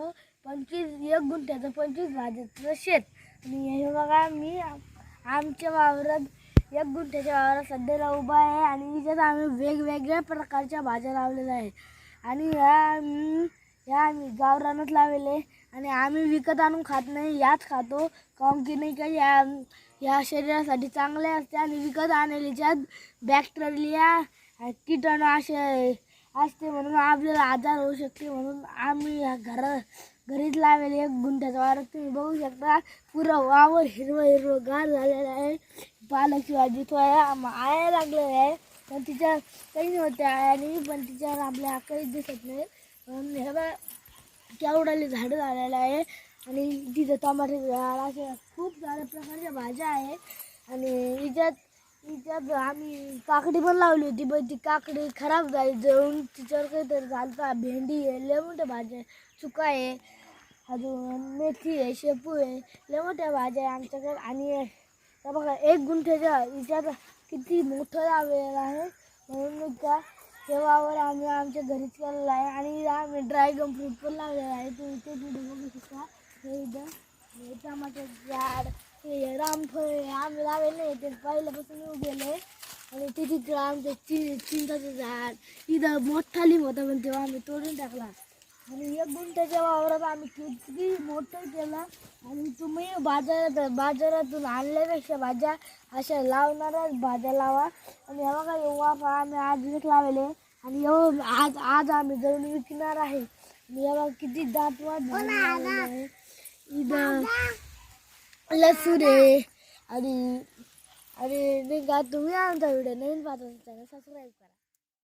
हो, पंचवीस एक गुंठ्याचं पंचवीस भाज्याचं शेत. आणि हे बघा मी आमच्या वावरात एक गुंठ्याच्या वावरात सध्याला उभा आहे आणि याच्यात आम्ही वेगवेगळ्या प्रकारच्या भाज्या लावलेल्या आहेत. आणि ह्या ह्या आम्ही गावरानच लावलेले आणि आम्ही विकत आणून खात नाही याच खातो. काऊन की नाही का या या शरीरासाठी चांगले असते आणि विकत आणलेल्याच्यात बॅक्टेरिया किटाणू असे असते म्हणून आपल्याला आजार होऊ शकते म्हणून आम्ही ह्या घरा घरीच लावेल एक गुंठ्याचा वावर तुम्ही बघू शकता पुरा वावर हिरवं हिरवं गार झालेलं आहे. पालकची भाजी आहे आया लागलेली आहे. पण तिच्या काही नव्हत्या आणि पण तिच्यावर आपल्या काहीच दिसत नाही. म्हणून हे बघा केवढाले झाडं झालेलं आहे. आणि तिथं टमाटे झाड अशा खूप साऱ्या प्रकारच्या भाज्या आहे. आणि हिच्यात हिच्यात आम्ही काकडी पण लावली होती पण ती काकडी खराब झाली. जळून तिच्यावर काहीतरी घालता. भेंडी आहे लय मोठ्या भाज्या चुका आहे अजून मेथी आहे शेपू आहे. लय मोठ्या भाज्या आहे आमच्याकडे. आणि बघा एक गुंठ्याच्या हिच्यात किती मोठं लावलेलं आहे. म्हणून मी त्या शेवावर आम्ही आमच्या घरीच केलेलं आहे. आणि आम्ही ड्रॅगन फ्रूट पण लावलेला आहे. तुम्ही ते व्हिडिओ बघू शकता. हे इथं टमाट्याचं झाड. हे रामफळ हे आम्ही लावलेलं नाही ते पहिल्यापासून येऊ गेले आणि ते तिथं आमचं चि चिंताचं झाड. इथं मोठा लिंब होता पण तेव्हा आम्ही तोडून टाकला. आणि एक गुंठ्याच्या वावरात आम्ही किती मोठं केलं. आणि तुम्ही बाजारात बाजारातून आणल्यापेक्षा भाज्या अशा लावणाऱ्याच भाज्या लावा. आणि हे बघा वाफा आम्ही आज एक लावले. आणि एवढं आज आज आम्ही जाऊन विकणार आहे. आणि हे बघा किती दात वाट आहे. इथं लसूण आहे आणि आणि नाही का तुम्ही आमचा व्हिडिओ नवीन पाहत असताना सबस्क्राईब करा.